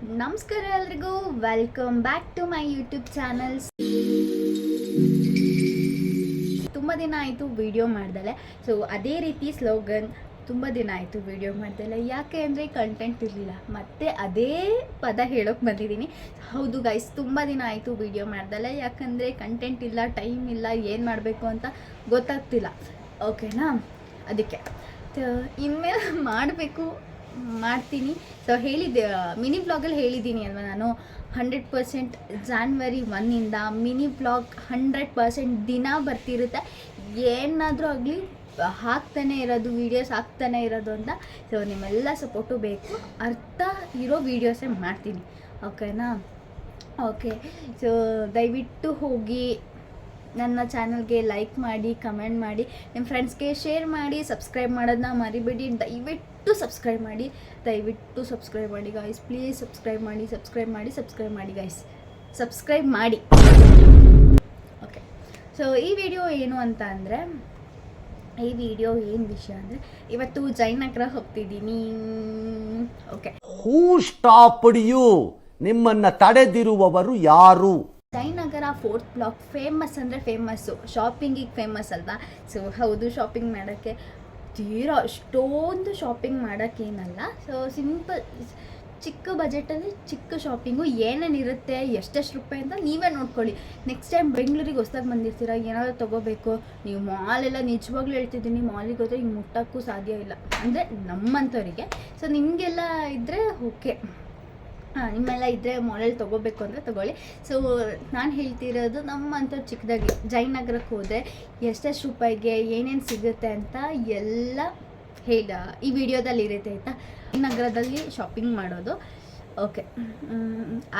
ನಮಸ್ಕಾರ ಎಲ್ರಿಗೂ. Welcome back to my YouTube channels ತುಂಬ ದಿನ ಆಯಿತು ವಿಡಿಯೋ ಮಾಡ್ದಲೆ. ಸೊ ಅದೇ ರೀತಿ ಸ್ಲೋಗನ್ ತುಂಬ ದಿನ ಆಯಿತು ವಿಡಿಯೋ ಮಾಡ್ದಲೆ. ಯಾಕೆ ಅಂದರೆ ಕಂಟೆಂಟ್ ಇರಲಿಲ್ಲ. ಮತ್ತೆ ಅದೇ ಪದ ಹೇಳೋಕೆ ಬಂದಿದ್ದೀನಿ. ಹೌದು ಗೈಸ್ ತುಂಬ ದಿನ ಆಯಿತು ವಿಡಿಯೋ ಮಾಡ್ದಲೆ. ಯಾಕಂದರೆ ಕಂಟೆಂಟ್ ಇಲ್ಲ ಟೈಮ್ ಇಲ್ಲ, ಏನು ಮಾಡಬೇಕು ಅಂತ ಗೊತ್ತಾಗ್ತಿಲ್ಲ. ಓಕೆನಾ ಅದಕ್ಕೆ. ಇನ್ಮೇಲೆ ಮಾಡಬೇಕು ಮಾಡ್ತೀನಿ. ಸೊ ಹೇಳಿದ್ದೆ ಮಿನಿ ಬ್ಲಾಗಲ್ಲಿ ಹೇಳಿದ್ದೀನಿ ಅಲ್ವಾ ನಾನು. ಹಂಡ್ರೆಡ್ ಪರ್ಸೆಂಟ್ ಜಾನ್ವರಿ ಒನ್ನಿಂದ ಮಿನಿ ಬ್ಲಾಗ್ ಹಂಡ್ರೆಡ್ ಪರ್ಸೆಂಟ್ ದಿನ ಬರ್ತಿರುತ್ತೆ. ಏನಾದರೂ ಆಗಲಿ, ಹಾಕ್ತಾನೆ ಇರೋದು ವೀಡಿಯೋಸ್ ಹಾಕ್ತಾನೆ ಇರೋದು ಅಂತ. ಸೊ ನಿಮ್ಮೆಲ್ಲ ಸಪೋರ್ಟು ಬೇಕು. ಅರ್ಥ ಇರೋ ವೀಡಿಯೋಸೇ ಮಾಡ್ತೀನಿ. ಓಕೆನಾ ಓಕೆ ಸೊ ದಯವಿಟ್ಟು ಹೋಗಿ ನನ್ನ ಚಾನಲ್ಗೆ ಲೈಕ್ ಮಾಡಿ ಕಮೆಂಟ್ ಮಾಡಿ ನಿಮ್ಮ ಫ್ರೆಂಡ್ಸ್ಗೆ ಶೇರ್ ಮಾಡಿ ಸಬ್ಸ್ಕ್ರೈಬ್ ಮಾಡೋದನ್ನ ಮರಿಬೇಡಿ. ದಯವಿಟ್ಟು ಸಬ್ಸ್ಕ್ರೈಬ್ ಮಾಡಿ ದಯವಿಟ್ಟು ಸಬ್ಸ್ಕ್ರೈಬ್ ಮಾಡಿ ಗಾಯ್ಸ್ ಪ್ಲೀಸ್ ಸಬ್ಸ್ಕ್ರೈಬ್ ಮಾಡಿ ಸಬ್ಸ್ಕ್ರೈಬ್ ಮಾಡಿ ಸಬ್ಸ್ಕ್ರೈಬ್ ಮಾಡಿ ಗಾಯ್ಸ್ ಸಬ್ಸ್ಕ್ರೈಬ್ ಮಾಡಿ. ಓಕೆ ಸೊ ಈ ವಿಡಿಯೋ ಏನು ಅಂತ ಅಂದರೆ ಈ ವಿಡಿಯೋ ಏನು ವಿಷಯ ಅಂದರೆ ಇವತ್ತು ಜಯನಗರ ಹೋಗ್ತಿದ್ದೀನಿ. ಓಕೆ ಹೂ ಸ್ಟಾಪ್ ಯು ನಿಮ್ಮನ್ನು ತಡೆದಿರುವವರು ಯಾರು? ಜಯನಗರ ಫೋರ್ತ್ ಬ್ಲಾಕ್ ಫೇಮಸ್ ಅಂದರೆ ಫೇಮಸ್ಸು ಶಾಪಿಂಗಿಗೆ ಫೇಮಸ್ ಅಲ್ವಾ? ಸೊ ಹೌದು ಶಾಪಿಂಗ್ ಮಾಡೋಕ್ಕೆ ತೀರಾ ಅಷ್ಟೊಂದು ಶಾಪಿಂಗ್ ಮಾಡೋಕ್ಕೇನಲ್ಲ ಸೊ ಸಿಂಪಲ್ ಚಿಕ್ಕ ಬಜೆಟಲ್ಲಿ ಚಿಕ್ಕ ಶಾಪಿಂಗು ಏನೇನಿರುತ್ತೆ, ಎಷ್ಟೆಷ್ಟು ರೂಪಾಯಿ ಅಂತ ನೀವೇ ನೋಡ್ಕೊಳ್ಳಿ. ನೆಕ್ಸ್ಟ್ ಟೈಮ್ ಬೆಂಗಳೂರಿಗೆ ಹೊಸ್ದಾಗಿ ಬಂದಿರ್ತೀರ, ಏನಾದರೂ ತೊಗೋಬೇಕು. ನೀವು ಮಾಲೆಲ್ಲ ನಿಜವಾಗ್ಲೂ ಹೇಳ್ತಿದ್ದೀನಿ ಮಾಲಿಗೆ ಹೋದರೆ ಹಿಂಗೆ ಮುಟ್ಟೋಕ್ಕೂ ಸಾಧ್ಯ ಇಲ್ಲ. ಅಂದರೆ ನಮ್ಮಂಥವರಿಗೆ ಸೊ ನಿಮಗೆಲ್ಲ ಇದ್ದರೆ ಓಕೆ ನಿಮ್ಮೆಲ್ಲ ಇದ್ದರೆ ಮಾಡೆಲ್ ತೊಗೋಬೇಕು ಅಂದರೆ ತಗೊಳ್ಳಿ. ಸೊ ನಾನು ಹೇಳ್ತಿರೋದು ನಮ್ಮಂಥವ್ರು ಚಿಕ್ಕದಾಗಿ ಜಯನಗರಕ್ಕೆ ಹೋದರೆ ಎಷ್ಟೆಷ್ಟು ರೂಪಾಯಿಗೆ ಏನೇನು ಸಿಗುತ್ತೆ ಅಂತ ಎಲ್ಲ ಹೇಗ ಈ ವಿಡಿಯೋದಲ್ಲಿ ಇರುತ್ತೆ ಆಯಿತಾ? ನಗರದಲ್ಲಿ ಶಾಪಿಂಗ್ ಮಾಡೋದು. ಓಕೆ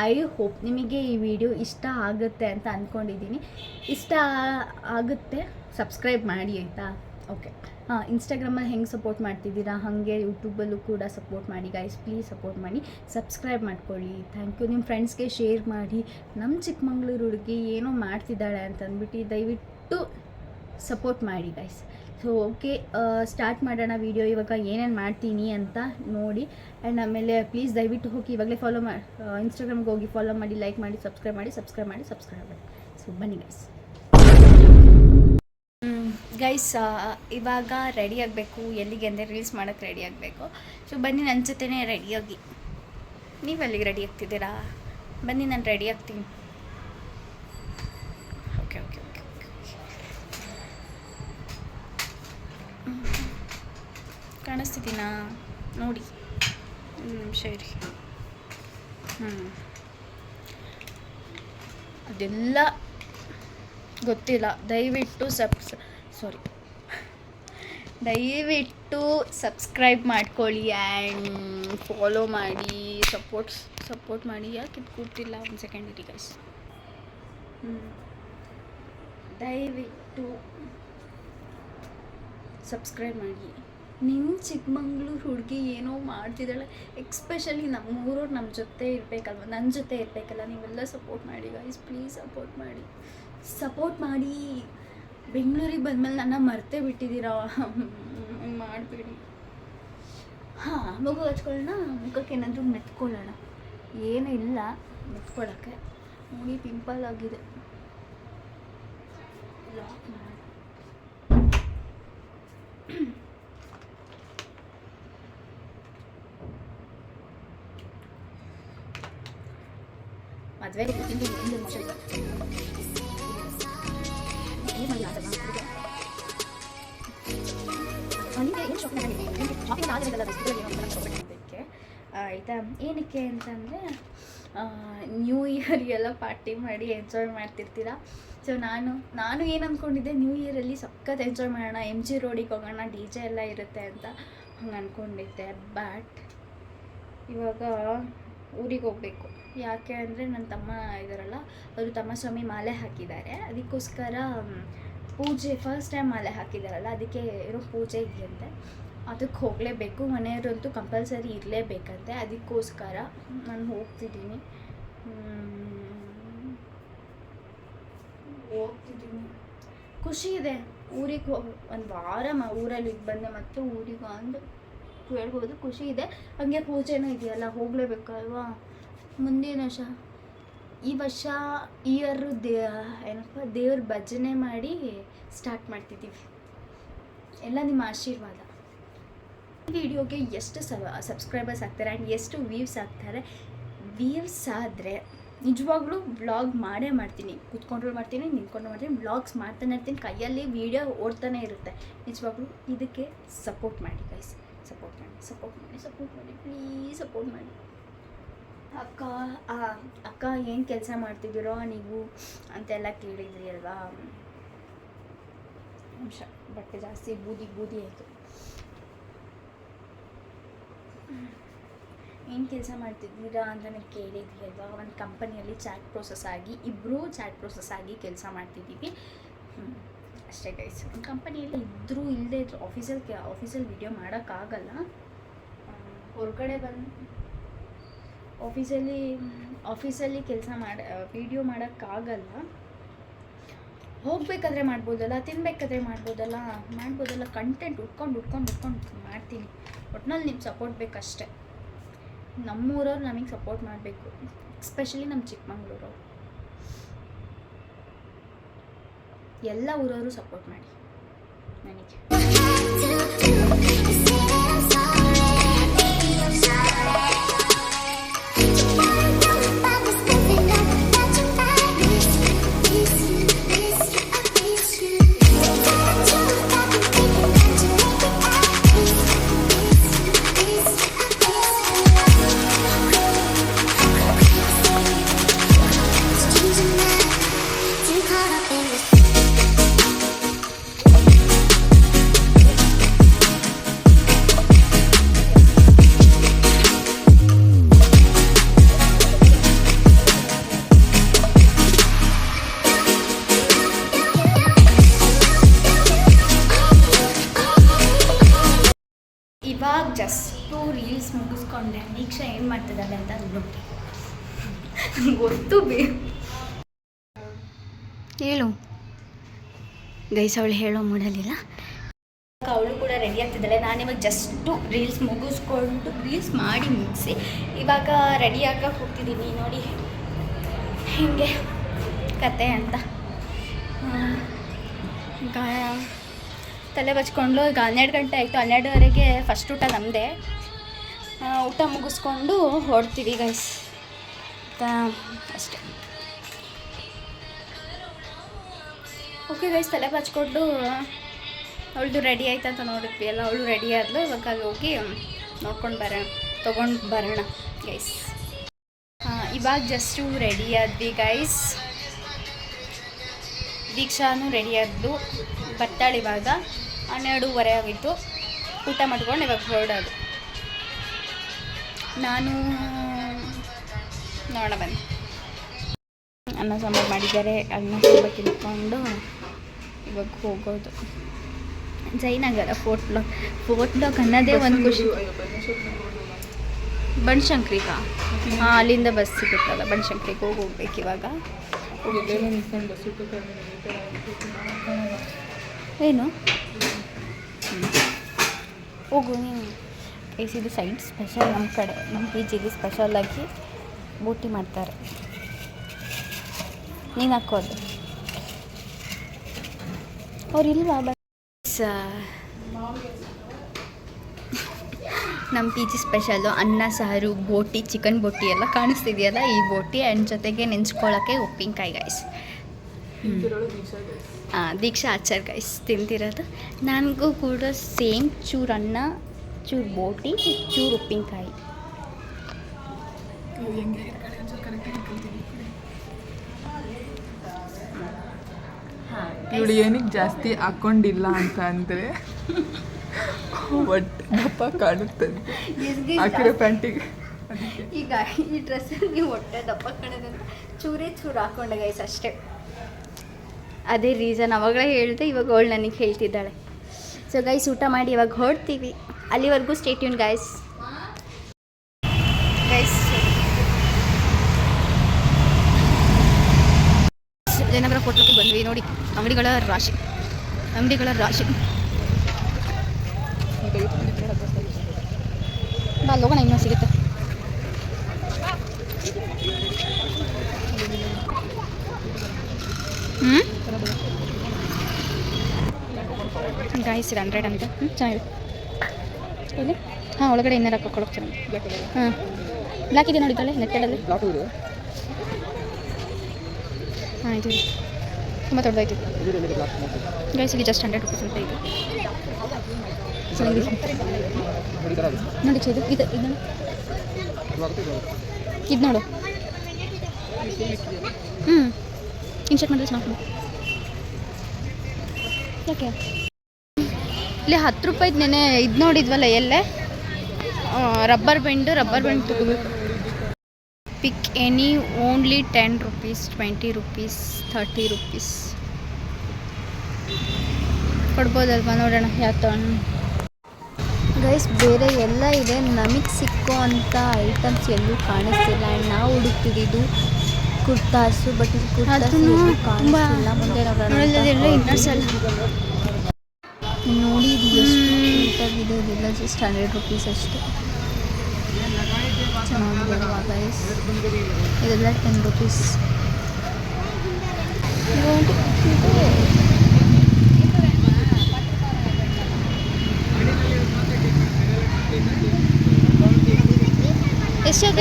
ಐ ಹೋಪ್ ನಿಮಗೆ ಈ ವಿಡಿಯೋ ಇಷ್ಟ ಆಗುತ್ತೆ ಅಂತ ಅಂದ್ಕೊಂಡಿದ್ದೀನಿ ಇಷ್ಟ ಆಗುತ್ತೆ ಸಬ್ಸ್ಕ್ರೈಬ್ ಮಾಡಿ ಆಯಿತಾ? ಓಕೆ ಹಾಂ ಇನ್ಸ್ಟಾಗ್ರಾಮಲ್ಲಿ ಹೆಂಗೆ ಸಪೋರ್ಟ್ ಮಾಡ್ತಿದ್ದೀರಾ? ಹಾಗೆ ಯೂಟ್ಯೂಬಲ್ಲೂ ಕೂಡ ಸಪೋರ್ಟ್ ಮಾಡಿ ಗೈಸ್ ಪ್ಲೀಸ್ ಸಪೋರ್ಟ್ ಮಾಡಿ. ಸಬ್ಸ್ಕ್ರೈಬ್ ಮಾಡ್ಕೊಳ್ಳಿ. ಥ್ಯಾಂಕ್ ಯು ನಿಮ್ಮ ಫ್ರೆಂಡ್ಸ್ಗೆ ಶೇರ್ ಮಾಡಿ. ನಮ್ಮ ಚಿಕ್ಕಮಂಗ್ಳೂರು ಹುಡುಗಿ ಏನೋ ಮಾಡ್ತಿದ್ದಾಳೆ ಅಂತ ಅಂದ್ಬಿಟ್ಟು ದಯವಿಟ್ಟು ಸಪೋರ್ಟ್ ಮಾಡಿ ಗೈಸ್ ಸೊ ಓಕೆ ಸ್ಟಾರ್ಟ್ ಮಾಡೋಣ ವೀಡಿಯೋ ಇವಾಗ ಏನೇನು ಮಾಡ್ತೀನಿ ಅಂತ ನೋಡಿ. ಆ್ಯಂಡ್ ಆಮೇಲೆ ಪ್ಲೀಸ್ ದಯವಿಟ್ಟು ಹೋಗಿ ಇವಾಗಲೇ ಫಾಲೋ ಮಾಡಿ ಇನ್ಸ್ಟಾಗ್ರಾಮ್ಗೆ ಹೋಗಿ ಫಾಲೋ ಮಾಡಿ ಲೈಕ್ ಮಾಡಿ ಸಬ್ಸ್ಕ್ರೈಬ್ ಮಾಡಿ ಸಬ್ಸ್ಕ್ರೈಬ್ ಮಾಡಿ ಸಬ್ಸ್ಕ್ರೈಬ್ ಮಾಡಿ. ಸೊ ಬನ್ನಿ ಗೈಸ್ ಗೈಸ್ ಇವಾಗ ರೆಡಿ ಆಗಬೇಕು. ಎಲ್ಲಿಗೆ ಅಂದರೆ ರೀಲ್ಸ್ ಮಾಡೋಕ್ಕೆ ರೆಡಿ ಆಗಬೇಕು. ಸೊ ಬನ್ನಿ ನನ್ನ ಜೊತೆನೇ ರೆಡಿಯಾಗಿ ನೀವು ಅಲ್ಲಿಗೆ ರೆಡಿ ಆಗ್ತಿದ್ದೀರಾ? ಬನ್ನಿ, ನಾನು ರೆಡಿ ಆಗ್ತೀನಿ. ಓಕೆ ಓಕೆ ಓಕೆ ಕಾಣಿಸ್ತಿದ್ದೀನಾ? ನೋಡಿ. ಹ್ಞೂ ಸರಿ. ಹ್ಞೂ ಅದೆಲ್ಲ ಗೊತ್ತಿಲ್ಲ. ದಯವಿಟ್ಟು ಸಬ್ಸ್ ಸಾರಿ ದಯವಿಟ್ಟು ಸಬ್ಸ್ಕ್ರೈಬ್ ಮಾಡ್ಕೊಳ್ಳಿ ಆ್ಯಂಡ್ ಫಾಲೋ ಮಾಡಿ, ಸಪೋರ್ಟ್ ಸಪೋರ್ಟ್ ಮಾಡಿ. ಯಾಕೆ ಇದು ಕೂತಿಲ್ಲ ಒಂದು ಸೆಕೆಂಡ್ ಇರಿ ಗೈಸ್ ದಯವಿಟ್ಟು ಸಬ್ಸ್ಕ್ರೈಬ್ ಮಾಡಿ. ನಿಮ್ಮ ಚಿಕ್ಕಮಂಗ್ಳೂರು ಹುಡುಗಿ ಏನೋ ಮಾಡ್ತಿದ್ದಾಳೆ. ಎಕ್ಸ್ಪೆಷಲಿ ನಮ್ಮೂರವ್ರು ನಮ್ಮ ಜೊತೆ ಇರಬೇಕಲ್ವ? ನನ್ನ ಜೊತೆ ಇರಬೇಕಲ್ಲ? ನೀವೆಲ್ಲ ಸಪೋರ್ಟ್ ಮಾಡಿ ಗೈಸ್ ಪ್ಲೀಸ್ ಸಪೋರ್ಟ್ ಮಾಡಿ. ಸಪೋರ್ಟ್ ಮಾಡಿ. ಬೆಂಗಳೂರಿಗೆ ಬಂದಮೇಲೆ ನನ್ನ ಮರ್ತೇ ಬಿಟ್ಟಿದ್ದೀರಾ? ಮಾಡಬೇಡಿ. ಹಾಂ, ಮಗು ಹಚ್ಕೊಳ್ಳೋಣ, ಮುಖಕ್ಕೆ ಏನಾದರೂ ಮೆತ್ಕೊಳ್ಳೋಣ. ಏನೂ ಇಲ್ಲ ಮೆತ್ಕೊಳ್ಳೋಕ್ಕೆ ನೋಡಿ ಪಿಂಪಲ್ ಆಗಿದೆ ಲಾಕ್ ಮಾಡಿ ಮದುವೆಗೆ ಹಿಂದೆ ಹಿಂದೆ ಶಾಪಿಂಗ್ ತಗೊಳ್ಬೇಕಂತಕ್ಕೆ ಆಯಿತಾ? ಏನಕ್ಕೆ ಅಂತಂದರೆ ನ್ಯೂ ಇಯರ್ಗೆಲ್ಲ ಪಾರ್ಟಿ ಮಾಡಿ ಎಂಜಾಯ್ ಮಾಡ್ತಿರ್ತೀರ? ಸೊ ನಾನು ನಾನು ಏನು ಅಂದ್ಕೊಂಡಿದ್ದೆ ನ್ಯೂ ಇಯರಲ್ಲಿ ಸಖತ್ ಎಂಜಾಯ್ ಮಾಡೋಣ ಎಂ ಜಿ ರೋಡಿಗೆ ಹೋಗೋಣ ಡಿ ಜೆ ಎಲ್ಲ ಇರುತ್ತೆ ಅಂತ ಹಂಗೆ ಅಂದ್ಕೊಂಡಿದ್ದೆ ಬಟ್ ಇವಾಗ ಊರಿಗೆ ಹೋಗಬೇಕು ಯಾಕೆ ಅಂದರೆ ನನ್ನ ತಮ್ಮ ಇದ್ದಾರಲ್ಲ ಅವರು ತಮ್ಮ ಸ್ವಾಮಿ ಮಾಲೆ ಹಾಕಿದ್ದಾರೆ. ಅದಕ್ಕೋಸ್ಕರ ಪೂಜೆ ಫಸ್ಟ್ ಟೈಮ್ ಮಾಲೆ ಹಾಕಿದ್ದಾರಲ್ಲ ಅದಕ್ಕೆ ಏನೋ ಪೂಜೆ ಇದೆಯಂತೆ. ಅದಕ್ಕೆ ಹೋಗಲೇಬೇಕು. ಮನೆಯವರಂತೂ ಕಂಪಲ್ಸರಿ ಇರಲೇಬೇಕಂತೆ. ಅದಕ್ಕೋಸ್ಕರ ನಾನು ಹೋಗ್ತಿದ್ದೀನಿ. ಹೋಗ್ತಿದ್ದೀನಿ. ಖುಷಿ ಇದೆ. ಊರಿಗೆ ಹೋಗಿ, ಒಂದು ವಾರ ಮ, ಊರಲ್ಲಿ ಬಂದೆ, ಮತ್ತೆ ಊರಿಗೆ ಅಂದು ಹೇಳ್ಬೋದು ಖುಷಿ ಇದೆ. ಹಂಗೆ ಪೂಜೆನೂ ಇದೆಯಲ್ಲ, ಹೋಗಲೇಬೇಕಲ್ವಾ? ಮುಂದಿನ ವರ್ಷ, ಈ ವರ್ಷ ಇಯರು ದೇ, ಏನಪ್ಪ, ದೇವ್ರ ಭಜನೆ ಮಾಡಿ ಸ್ಟಾರ್ಟ್ ಮಾಡ್ತಿದ್ದೀವಿ. ಎಲ್ಲ ನಿಮ್ಮ ಆಶೀರ್ವಾದ. ಈ ವಿಡಿಯೋಗೆ ಎಷ್ಟು ಸಬ್ಸ್ಕ್ರೈಬರ್ಸ್ ಆಗ್ತಾರೆ ಆ್ಯಂಡ್ ಎಷ್ಟು ವ್ಯೂವ್ಸ್ ಆಗ್ತಾರೆ ವ್ಯೂವ್ಸ್ ಆದರೆ ನಿಜವಾಗ್ಲೂ ವ್ಲಾಗ್ ಮಾಡೇ ಮಾಡ್ತೀನಿ. ಕೂತ್ಕೊಂಡ್ರು ಮಾಡ್ತೀನಿ, ನಿಂತ್ಕೊಂಡು ಮಾಡ್ತೀನಿ ವ್ಲಾಗ್ಸ್ ಮಾಡ್ತಾನೆ ಇರ್ತೀನಿ, ಕೈಯಲ್ಲಿ ವೀಡಿಯೋ ಓಡ್ತಾನೆ ಇರುತ್ತೆ. ನಿಜವಾಗ್ಲೂ ಇದಕ್ಕೆ ಸಪೋರ್ಟ್ ಮಾಡಿ ಗೈಸ್ ಸಪೋರ್ಟ್ ಸಪೋರ್ಟ್ ಮಾಡಿ ಸಪೋರ್ಟ್ ಮಾಡಿ ಪ್ಲೀಸ್ ಸಪೋರ್ಟ್ ಮಾಡಿ ಅಕ್ಕ ಅಕ್ಕ ಏನು ಕೆಲಸ ಮಾಡ್ತಿದ್ದೀರೋ ನೀವು ಅಂತೆಲ್ಲ ಕೇಳಿದ್ರಿ ಅಲ್ವಾ? ನಿಮಿಷ ಬಟ್ಟೆ ಜಾಸ್ತಿ ಬೂದಿ ಬೂದಿ ಆಯಿತು. ಏನು ಕೆಲಸ ಮಾಡ್ತಿದ್ದೀರಾ ಅಂತಲೇ ಕೇಳಿದ್ವಿ ಅಲ್ವಾ? ಒಂದು ಕಂಪನಿಯಲ್ಲಿ ಚಾಟ್ ಪ್ರೋಸೆಸ್ ಆಗಿ ಇಬ್ಬರೂ ಚಾಟ್ ಪ್ರೋಸೆಸ್ ಆಗಿ ಕೆಲಸ ಮಾಡ್ತಿದ್ದೀವಿ. ಅಷ್ಟೇ ಗೈಸ್ ಕಂಪನಿಯಲ್ಲಿ ಇದ್ದರೂ ಇಲ್ಲದೆ ಇದ್ದರೂ ಆಫೀಸಲ್ಲಿ ಆಫೀಸಲ್ಲಿ ವಿಡಿಯೋ ಮಾಡೋಕ್ಕಾಗಲ್ಲ. ಹೊರಗಡೆ ಬಂದು ಆಫೀಸಲ್ಲಿ ಆಫೀಸಲ್ಲಿ ಕೆಲಸ ಮಾಡಿ ವಿಡಿಯೋ ಮಾಡೋಕ್ಕಾಗಲ್ಲ. ಹೋಗ್ಬೇಕಾದ್ರೆ ಮಾಡ್ಬೋದಲ್ಲ, ತಿನ್ಬೇಕಾದ್ರೆ ಮಾಡ್ಬೋದಲ್ಲ ಮಾಡ್ಬೋದಲ್ಲ ಕಂಟೆಂಟ್ ಉಟ್ಕೊಂಡು ಉಟ್ಕೊಂಡು ಉಟ್ಕೊಂಡು ಮಾಡ್ತೀನಿ. ಒಟ್ನಲ್ಲಿ ನಿಮ್ಮ ಸಪೋರ್ಟ್ ಬೇಕಷ್ಟೆ. ನಮ್ಮೂರವ್ರು ನಮಗೆ ಸಪೋರ್ಟ್ ಮಾಡಬೇಕು. ಎಸ್ಪೆಷಲಿ ನಮ್ಮ ಚಿಕ್ಕಮಂಗ್ಳೂರವ್ರು ಎಲ್ಲ ಊರವರು ಸಪೋರ್ಟ್ ಮಾಡಿ. ನನಗೆ. ಹೇಳು. ಗೈಸ್, ಅವಳು ಹೇಳೋ ಮೂಡಲಿಲ್ಲ ಅವಳು ಕೂಡ ರೆಡಿ ಆಗ್ತಿದ್ದಾಳೆ. ನಾನು ಇವಾಗ ಜಸ್ಟು ರೀಲ್ಸ್ ಮುಗಿಸ್ಕೊಂಡು ರೀಲ್ಸ್ ಮಾಡಿ ಮುಗಿಸಿ, ಇವಾಗ ರೆಡಿ ಆಗಕ್ಕೆ ಹೋಗ್ತಿದ್ದೀನಿ. ನೋಡಿ, ಹಿಂಗೆ ಕತೆ ಅಂತ. ತಲೆ ಬಚ್ಕೊಂಡು ಈಗ ಹನ್ನೆರಡು ಗಂಟೆ ಆಯಿತು. ಹನ್ನೆರಡುವರೆಗೆ ಫಸ್ಟ್ ಊಟ ನಮ್ಮದೆ ಊಟ ಮುಗಿಸ್ಕೊಂಡು ಹೊಡ್ತೀವಿ ಗೈಸ್ ಅಷ್ಟೇ. ಓಕೆ ಗೈಸ್ ತಲೆ ಬಚ್ಕೊಂಡು ಅವಳದು ರೆಡಿ ಆಯ್ತು ಅಂತ ನೋಡಿದ್ವಿ. ಎಲ್ಲ ಅವಳು ರೆಡಿ ಆದ್ಲು. ಇವಾಗ ಹೋಗಿ ನೋಡ್ಕೊಂಡು ಬರೋಣ, ತೊಗೊಂಡು ಬರೋಣ ಗೈಸ್ ಇವಾಗ ಜಸ್ಟು ರೆಡಿ ಆದ್ವಿ ಗೈಸ್ ದೀಕ್ಷಾನು ರೆಡಿ ಆದ್ದು ಬರ್ತಾಳೆ ಇವಾಗ ಹನ್ನೆರಡೂವರೆ ಆಗಿತ್ತು. ಊಟ ಮಾಡ್ಕೊಂಡು ಇವಾಗ ಹೊರಡೋದು. ನಾನು, ನೋಡೋಣ ಬನ್ನಿ. ಅನ್ನ ಸಾಂಬಾರು ಮಾಡಿದ್ದಾರೆ. ಅನ್ನ ಸಾಂಬಾರು ತಿನ್ಕೊಂಡು ಇವಾಗ ಹೋಗೋದು. Jayanagar fourth block. Fourth block ಅನ್ನೋದೇ ಒಂದು ಖುಷಿ. ಬನಶಂಕ್ರಿಗ? ಹಾಂ ಅಲ್ಲಿಂದ ಬಸ್ ಸಿಗುತ್ತಲ್ಲ ಬನಶಂಕ್ರಿಗೆ ಹೋಗಿ ಹೋಗ್ಬೇಕು ಇವಾಗ. ಏನು? ಹೋಗು ನೀನು. ಏಸ್ ಇದು ಸೈಡ್ ಸ್ಪೆಷಲ್ ನಮ್ಮ ಕಡೆ ನಮ್ಮ ಪಿ ಜಿಲಿ ಸ್ಪೆಷಲಾಗಿ ಬೂಟಿ ಮಾಡ್ತಾರೆ. ನೀನು ಹಾಕೋದು. ಅವ್ರಿಲ್ವಾ ಬಟ್ ನಮ್ಮ ಪಿ ಜಿ ಸ್ಪೆಷಲು ಅನ್ನ ಸಾರು ಬೋಟಿ ಚಿಕನ್ ಬೋಟಿ ಎಲ್ಲ ಕಾಣಿಸ್ತಿದೆಯಲ್ಲ ಈ ಬೋಟಿ ಆ್ಯಂಡ್ ಜೊತೆಗೆ ನೆಂಚ್ಕೊಳ್ಳೋಕ್ಕೆ ಉಪ್ಪಿನಕಾಯಿ ಗೈಸ್ ಹಾಂ ದೀಕ್ಷಾ ಆಚಾರ್ ಗೈಸ್ ತಿಂತಿರೋದು. ನನಗೂ ಕೂಡ ಸೇಮ್ ಚೂರು ಅನ್ನ ಚೂರು ಬೋಟಿ ಚೂರು ಉಪ್ಪಿನಕಾಯಿ. ಇವಳು ಏನಕ್ಕೆ ಜಾಸ್ತಿ ಹಾಕೊಂಡಿಲ್ಲ ಅಂತ ಅಂದರೆ ಒಟ್ಟು ದಪ್ಪ ಕಾಣುತ್ತೆ. ಹಾಕಿರೋ ಪ್ಯಾಂಟಿಗೆ ಈಗ ಈ ಡ್ರೆಸ್ಸಲ್ಲಿ ಹೊಟ್ಟೆ ದಪ್ಪ ಕಾಣೋದಂತ ಚೂರೇ ಚೂರು ಹಾಕೊಂಡೆ ಗೈಸ್ ಅಷ್ಟೇ. ಅದೇ ರೀಸನ್ ಅವಾಗಲೇ ಹೇಳಿದೆ ಇವಾಗ ಅವಳು ನನಗೆ ಹೇಳ್ತಿದ್ದಾಳೆ. ಸೊ ಗೈಸ್ ಊಟ ಮಾಡಿ ಇವಾಗ ಹೊರಡ್ತೀವಿ. ಅಲ್ಲಿವರೆಗೂ ಸ್ಟೇಟ್ಯೂನ್ ಗೈಸ್ ವಿಜಯನಗರ ಫೋಟೋಕ್ಕೆ ಬಂದ್ವಿ. ನೋಡಿ, ಅಂಗಡಿಗಳ ರಾಶಿ ಅಂಗಡಿಗಳ ರಾಶಿ. ಅಲ್ಲಿ ಹೋಗೋಣ ಇನ್ನೂ ಸಿಗುತ್ತೆ. ಹ್ಞೂ ಗಾಯಿಸಿ ಹಂಡ್ರೆಡ್ ಅಂತ. ಹ್ಞೂ ಚೆನ್ನಾಗಿದೆ. ಇಲ್ಲಿ ಹಾಂ, ಒಳಗಡೆ ಇನ್ನೂ ರೊಕ್ಕ ಕೊಡೋಗ್ತೀನಿ ಹಾಂ ಬ್ಲ್ಯಾಕ್ ಇದೆ ನೋಡಿದ್ದಾಳೆ ನೆಟ್ಟಲ್ಲಿ. ಹಾಂ, ಇದು. ತುಂಬ ದೊಡ್ಡದಾಯ್ತು ಗೈಸ್ ಇಲ್ಲಿ ಜಸ್ಟ್ ಹಂಡ್ರೆಡ್ ರುಪೀಸ್ ಅಂತ ಇದೆ. ನೋಡಿ, ಇದು ಇದು ಇದು. ಇದು ನೋಡು. ಹ್ಞೂ ಇನ್ಶರ್ಟ್ ಮಾಡಿದ್ರೆ ಚೆನ್ನಾಗಿ ಯಾಕೆ? ಇಲ್ಲಿ ಹತ್ತು ರೂಪಾಯಿದು ನೆನೆ ಇದು ನೋಡಿದ್ವಲ್ಲ ಎಲ್ಲೇ? ರಬ್ಬರ್ ಬೆಂಡ್ ರಬ್ಬರ್ ಬೆಂಡ್ ತಗೋಬೇಕು. Pick any only ten rupees twenty rupees thirty rupees ಕೊಡ್ಬೋದಲ್ವಾ ನೋಡೋಣ ಯಾವ ತಗೊಂಡು ಗೈಸ್ ಬೇರೆ ಎಲ್ಲ ಇದೆ. ನಮಗೆ ಸಿಕ್ಕೋ ಅಂಥ ಐಟಮ್ಸ್ ಎಲ್ಲೂ ಕಾಣಿಸ್ತಿಲ್ಲ. ಆ್ಯಂಡ್ ನಾವು ಹುಡುಕ್ತಿದ್ದು ಕುರ್ತಾಸು ಬಟ್ ಕುರ್ತಾಸು ಕಾಣಿಸ್ತಿಲ್ಲ. ಮುಂದೆ ನೋಡಿ ಇದು ಎಷ್ಟು ಇದೆಲ್ಲ ಜಸ್ಟ್ ಹಂಡ್ರೆಡ್ ರುಪೀಸ್ ಅಷ್ಟೇ. ಚೆನ್ನಾಗಿದೆ ಗೈಸ್ ಇದೆಲ್ಲ ಟೆನ್ ರುಪೀಸ್ ಎಷ್ಟಾಗ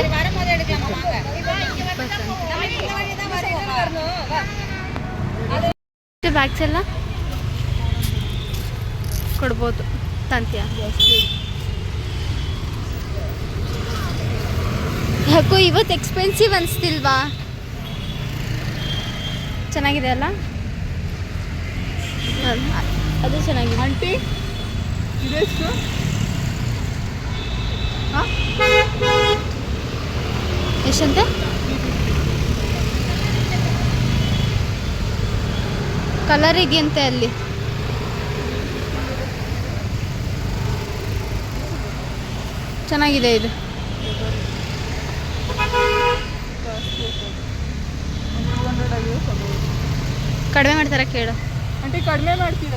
ಬ್ಯಾಗ್ಸ್ ಎಲ್ಲ? ಕೊಡ್ಬೋದು. ತಂತ್ಯ? ಯಾಕೋ ಇವತ್ತು ಎಕ್ಸ್ಪೆನ್ಸಿವ್ ಅನಿಸ್ತಿಲ್ವಾ? ಚೆನ್ನಾಗಿದೆ ಅಲ್ಲ? ಅದು ಚೆನ್ನಾಗಿದೆ. ಆಂಟಿ ಇದೆಷ್ಟು ಎಷ್ಟಂತೆ? ಕಲರಿಗೆ ಅಂತೆ ಅಲ್ಲಿ. ಚೆನ್ನಾಗಿದೆ ಇದು. ಹಂಡ್ರೆಡ್ ಆಗಿದೆ ಕಡಿಮೆ ಮಾಡ್ತಾರ ಕೇಳು. ಆಂಟಿ ಕಡಿಮೆ ಮಾಡ್ತೀರ?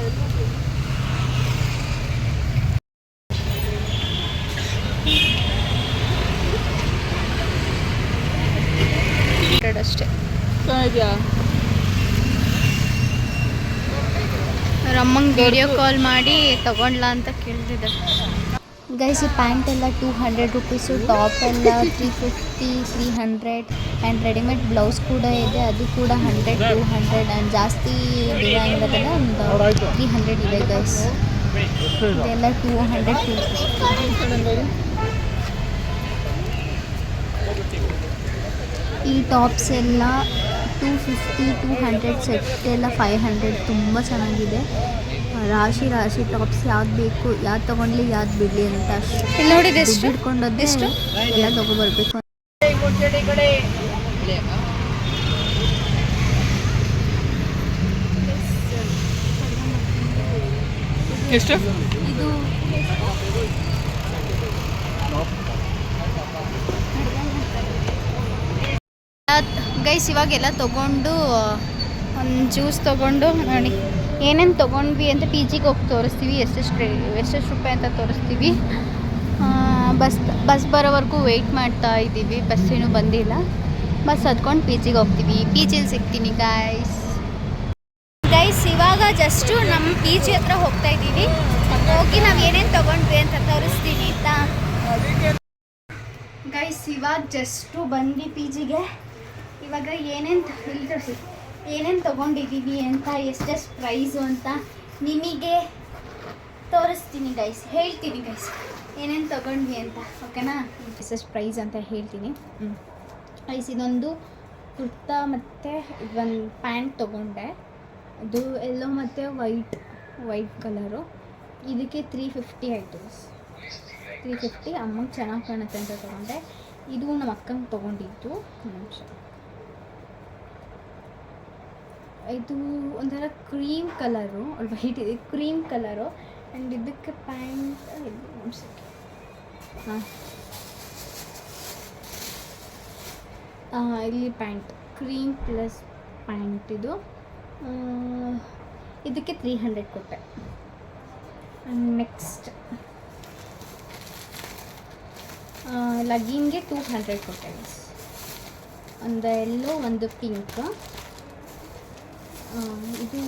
ಅಷ್ಟೇ ಚೆನ್ನಾಗಿದೆಯಾ ರಮ್ಮಂಗೆ ವಿಡಿಯೋ ಕಾಲ್ ಮಾಡಿ ತಗೊಂಡ್ಲಾ ಅಂತ ಕೇಳ್ತಿದ್ದೆ. ಗೈಸ್ ಈ ಪ್ಯಾಂಟ್ ಎಲ್ಲ ಟೂ ಹಂಡ್ರೆಡ್ ರುಪೀಸು ಟಾಪ್ ಎಲ್ಲ three fifty three hundred and readymade blouse ಕೂಡ ಇದೆ. ಅದು ಕೂಡ ಹಂಡ್ರೆಡ್ ಟು ಹಂಡ್ರೆಡ್ ಆ್ಯಂಡ್ ಜಾಸ್ತಿ ಡಿಸೈನ್ ಇರೋದಲ್ಲ ಒಂದು ತ್ರೀ ಹಂಡ್ರೆಡ್ ಇದೆ ಗೈಸ್ ಇದೆಲ್ಲ ಟೂ ಹಂಡ್ರೆಡ್ ಟೂ ಈ ಟಾಪ್ಸ್ ಎಲ್ಲ two fifty two hundred set ಎಲ್ಲ ಫೈವ್ ಹಂಡ್ರೆಡ್ ತುಂಬ ಚೆನ್ನಾಗಿದೆ. ರಾಶಿ ರಾಶಿ ಟಾಪ್ಸ್ ಯಾವ್ದು ಬೇಕು ಯಾವ್ದು ತೊಗೊಂಡ್ಲಿ ಯಾವ್ದು ಬಿಡಲಿ ಅಂತ ಅಷ್ಟು ಹಿಡ್ಕೊಂಡು ಎಷ್ಟು? ಎಲ್ಲ ತೊಗೊಬರ್ಬೇಕು ಎಷ್ಟು? ಇದು ಗೈಸ್ ಇವಾಗೆಲ್ಲ ತೊಗೊಂಡು ಒಂದು ಜ್ಯೂಸ್ ತೊಗೊಂಡು ನೋಡಿ. ಏನೇನು ತೊಗೊಂಡ್ವಿ ಅಂತ ಪಿ ಜಿಗೆ ಹೋಗಿ ತೋರಿಸ್ತೀವಿ. ಎಷ್ಟೆಷ್ಟು ಎಷ್ಟೆಷ್ಟು ರೂಪಾಯಿ ಅಂತ ತೋರಿಸ್ತೀವಿ. ಬಸ್ ಬಸ್ ಬರೋವರೆಗೂ ವೆಯ್ಟ್ ಮಾಡ್ತಾ ಇದ್ದೀವಿ ಬಸ್ಸೇನು ಏನೂ ಬಂದಿಲ್ಲ. ಬಸ್ ಹತ್ಕೊಂಡು ಪಿ ಜಿಗೆ ಹೋಗ್ತೀವಿ. ಪಿ ಜಿಲಿ ಸಿಗ್ತೀನಿ ಗಾಯ್ಸ್ ಗೈಸ್ ಇವಾಗ ಜಸ್ಟು ನಮ್ಮ ಪಿ ಜಿ ಹತ್ರ ಹೋಗ್ತಾ ಇದ್ದೀವಿ. ಹೋಗಿ ನಾವು ಏನೇನು ತೊಗೊಂಡ್ವಿ ಅಂತ ತೋರಿಸ್ತೀನಿ ಅಂತ ಗೈಸ್ ಇವಾಗ ಜಸ್ಟು ಬಂದು ಪಿ ಜಿಗೆ ಇವಾಗ ಏನೇನು ಇಲ್ಲಿ ತೋರಿಸಿ. ಏನೇನು ತೊಗೊಂಡಿದ್ದೀವಿ ಅಂತ ಎಷ್ಟೆಷ್ಟು ಪ್ರೈಸು ಅಂತ ನಿಮಗೆ ತೋರಿಸ್ತೀನಿ ಗೈಸ್ ಹೇಳ್ತೀನಿ ಗೈಸ್ ಏನೇನು ತೊಗೊಂಡ್ವಿ ಅಂತ ಓಕೆನಾ ಎಷ್ಟೆಷ್ಟು ಪ್ರೈಸ್ ಅಂತ ಹೇಳ್ತೀನಿ. ಹ್ಞೂ ಗೈಸ್ ಇದೊಂದು ಕುರ್ತಾ ಮತ್ತು ಇದೊಂದು ಪ್ಯಾಂಟ್ ತೊಗೊಂಡೆ. ಅದು ಎಲ್ಲೋ ಮತ್ತು ವೈಟ್ ವೈಟ್ ಕಲರು. ಇದಕ್ಕೆ ತ್ರೀ ಫಿಫ್ಟಿ ಆಯಿತು ತ್ರೀ ಫಿಫ್ಟಿ ಅಮ್ಮಂಗೆ ಚೆನ್ನಾಗಿ ಕಾಣುತ್ತೆ ಅಂತ ತೊಗೊಂಡೆ. ಇದು ನಮ್ಮ ಅಕ್ಕಂಗೆ ತೊಗೊಂಡಿದ್ದು. ನಿಮಿಷ. ಇದು ಒಂಥರ ಕ್ರೀಮ್ ಕಲರು ವೈಟ್ ಇದೆ ಕ್ರೀಮ್ ಕಲರು. ಆ್ಯಂಡ್ ಇದಕ್ಕೆ ಪ್ಯಾಂಟ್ ಹಾಂ. ಇಲ್ಲಿ ಪ್ಯಾಂಟ್, ಕ್ರೀಮ್ ಪ್ಲಸ್ ಪ್ಯಾಂಟ್ ಇದು. ಇದಕ್ಕೆ ತ್ರೀ ಹಂಡ್ರೆಡ್ ಕೊಟ್ಟೆ. ನೆಕ್ಸ್ಟ್ ಲಗಿನ್ಗೆ ಟೂ ಹಂಡ್ರೆಡ್ ಕೊಟ್ಟೆ. ಒಂದು ಎಲ್ಲೋ ಒಂದು ಪಿಂಕ್ ಇದು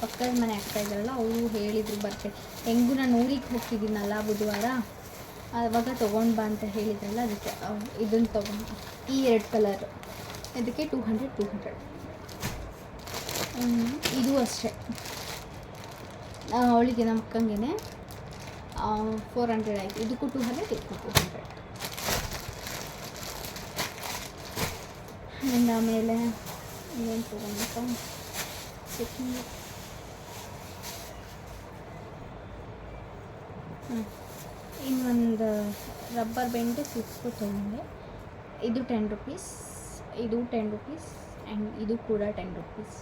ಪಕ್ಕದ ಮನೆ ಆಗ್ತಾ ಅವರು ಹೇಳಿದರು, ಬರ್ತೆ. ಹೆಂಗೂ ನಾನು ಊರಿಗೆ ಹೋಗ್ತಿದ್ದೀನಲ್ಲ ಬುಧವಾರ? ಆವಾಗ ತೊಗೊಂಡು ಬಾ ಅಂತ ಹೇಳಿದ್ರಲ್ಲ, ಅದಕ್ಕೆ ಇದನ್ನು ತೊಗೊಂಡು ಈ ಎರಡು ಕಲರ್ ಇದಕ್ಕೆ ಟೂ ಹಂಡ್ರೆಡ್ ಟೂ ಹಂಡ್ರೆಡ್ ಇದು ಅಷ್ಟೇ. ಅವಳಿಗೆ ನಮ್ಮ ಅಕ್ಕಂಗೆ ಫೋರ್ ಹಂಡ್ರೆಡ್ ಆಯಿತು. ಇದಕ್ಕೂ ಟೂ ಹಂಡ್ರೆಡ್ ಇದಕ್ಕೂ ಟೂ ಹಂಡ್ರೆಡ್ ಆ್ಯಂಡ್ ಆಮೇಲೆ ಏನು ತೊಗೊಂಡಪ್ಪ ಹ್ಞೂ ಇನ್ನೊಂದು ರಬ್ಬರ್ ಬೆಂಡು ಸಿಕ್ಸ್ಕು ತೊಗೊಂಡೆ ಇದು ಟೆನ್ ರುಪೀಸ್ ಇದು ಟೆನ್ ರುಪೀಸ್ ಆ್ಯಂಡ್ ಇದು ಕೂಡ ಟೆನ್ ರುಪೀಸ್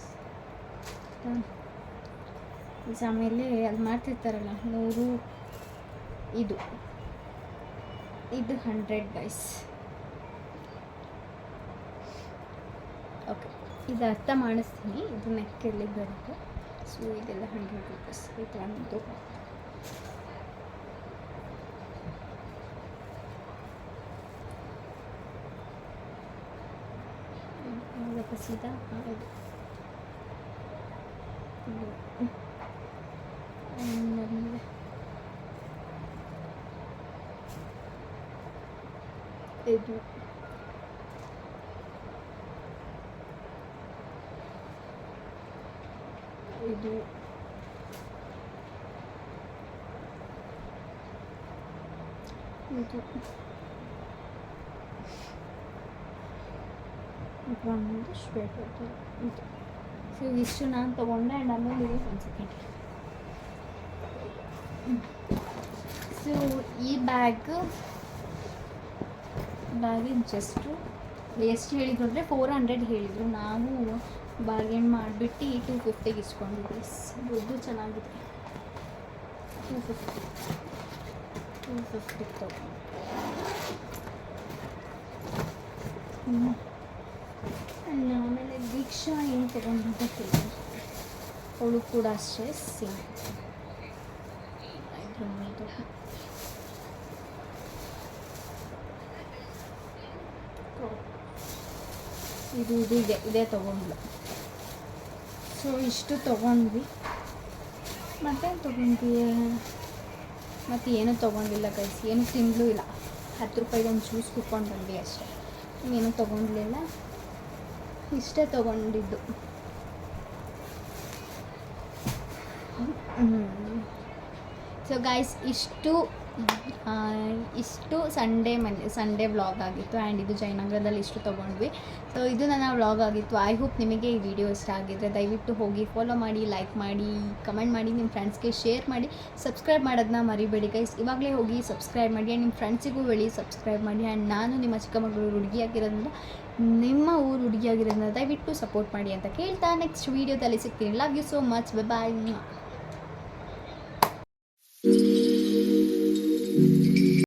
ಆಮೇಲೆ ಅದು ಮಾಡ್ತಿರ್ತಾರಲ್ಲ, ನೂರು ಇದು. ಇದು ಹಂಡ್ರೆಡ್ ಗೈಸ್ ಓಕೆ ಇದು ಅರ್ಥ ಮಾಡಿಸ್ತೀನಿ, ಇದು ನೆಕ್ಕಲ್ಲಿ ಬರುತ್ತೆ. ಸೊ ಇದೆಲ್ಲ ಹಂಡ್ರೆಡ್ ರುಪೀಸ್ ಇದು ಒಂದು ಇದಕ್ಕೆ ಸೀದಾ ಹಾಂ, ಇದು ಇದು. ಆಮೇಲೆ ಇದು ಇದು ಇದು ಒಂದು ಸ್ವೇಟರ್ ಇದು. ಸೊ ಇಷ್ಟು ನಾನು ತೊಗೊಂಡೆ ಆ್ಯಂಡ್ ಆಮೇಲೆ ಇದೆ ಒಂದು ಸೆಕೆಂಡ್ ಸೊ ಈ ಬ್ಯಾಗ್ ಬ್ಯಾಗಿನ ಜಸ್ಟು ಎಷ್ಟು ಹೇಳಿದ್ರು ಅಂದರೆ ಫೋರ್ ಹಂಡ್ರೆಡ್ ಹೇಳಿದರು. ನಾವು ಬಾರ್ಗೇನ್ ಮಾಡಿಬಿಟ್ಟು ಟೂ ಫಿಫ್ಟಿಗೆ ಇಸ್ಕೊಂಡಿದ್ವಿ ದುಡ್ಡು ಚೆನ್ನಾಗಿದೆ. ಟೂ ಫಿಫ್ಟಿ ಟೂ ಫಿಫ್ಟಿ ತೊಗೊಂಡು And ಆಮೇಲೆ ದೀಕ್ಷಾ ಏನು ತೊಗೊಂಡು ಗೊತ್ತಿಲ್ಲ ಅವಳು ಕೂಡ ಅಷ್ಟೇ ಸೇಮ್ ಇದು ಇದು ಇದೆ ಇದೇ ತೊಗೊಂಡ್ಲು ಸೊ ಇಷ್ಟು ತೊಗೊಂಡ್ವಿ. ಮತ್ತೆ ತೊಗೊಂಡ್ವಿ? ಮತ್ತು ಏನೂ ತೊಗೊಂಡಿಲ್ಲ ಕೈಸಿ ಏನು ತಿನ್ನಲೂ ಇಲ್ಲ. ಹತ್ತು ರೂಪಾಯಿಗೆ ಒಂದು ಜ್ಯೂಸ್ ಕುತ್ಕೊಂಡು ಬಂದ್ವಿ ಅಷ್ಟೇ. ಏನೂ ತೊಗೊಂಡ್ಲಿಲ್ಲ. ಇಷ್ಟೇ ತಗೊಂಡಿದ್ದು. ಸೊ ಗಾಯ್ಸ್ ಇಷ್ಟು ಇಷ್ಟು ಸಂಡೇ ಮನೆ ಸಂಡೇ ವ್ಲಾಗ್ ಆಗಿತ್ತು ಆ್ಯಂಡ್ ಇದು ಜಯನಗರದಲ್ಲಿ ಇಷ್ಟು ತೊಗೊಂಡ್ವಿ. ಸೊ ಇದು ನನ್ನ ವ್ಲಾಗ್ ಆಗಿತ್ತು. ಐ ಹೋಪ್ ನಿಮಗೆ ಈ ವಿಡಿಯೋ ಇಷ್ಟ ಆಗಿದ್ರೆ ದಯವಿಟ್ಟು ಹೋಗಿ ಫಾಲೋ ಮಾಡಿ ಲೈಕ್ ಮಾಡಿ ಕಮೆಂಟ್ ಮಾಡಿ ನಿಮ್ಮ ಫ್ರೆಂಡ್ಸ್ಗೆ ಶೇರ್ ಮಾಡಿ. ಸಬ್ಸ್ಕ್ರೈಬ್ ಮಾಡೋದನ್ನ ಮರಿಬೇಡಿ ಗೈಸ್ ಇವಾಗಲೇ ಹೋಗಿ ಸಬ್ಸ್ಕ್ರೈಬ್ ಮಾಡಿ ಆ್ಯಂಡ್ ನಿಮ್ಮ ಫ್ರೆಂಡ್ಸಿಗೂ ಹೇಳಿ ಸಬ್ಸ್ಕ್ರೈಬ್ ಮಾಡಿ. ಆ್ಯಂಡ್ ನಾನು ನಿಮ್ಮ ಚಿಕ್ಕಮಗಳೂರು ಹುಡುಗಿಯಾಗಿರೋದ್ರಿಂದ ನಿಮ್ಮ ಊರು ಹುಡುಗಿಯಾಗಿರೋದನ್ನ ದಯವಿಟ್ಟು ಸಪೋರ್ಟ್ ಮಾಡಿ ಅಂತ ಕೇಳ್ತಾ ನೆಕ್ಸ್ಟ್ ವೀಡಿಯೋದಲ್ಲಿ ಸಿಗ್ತೀನಿ. Love you so much bye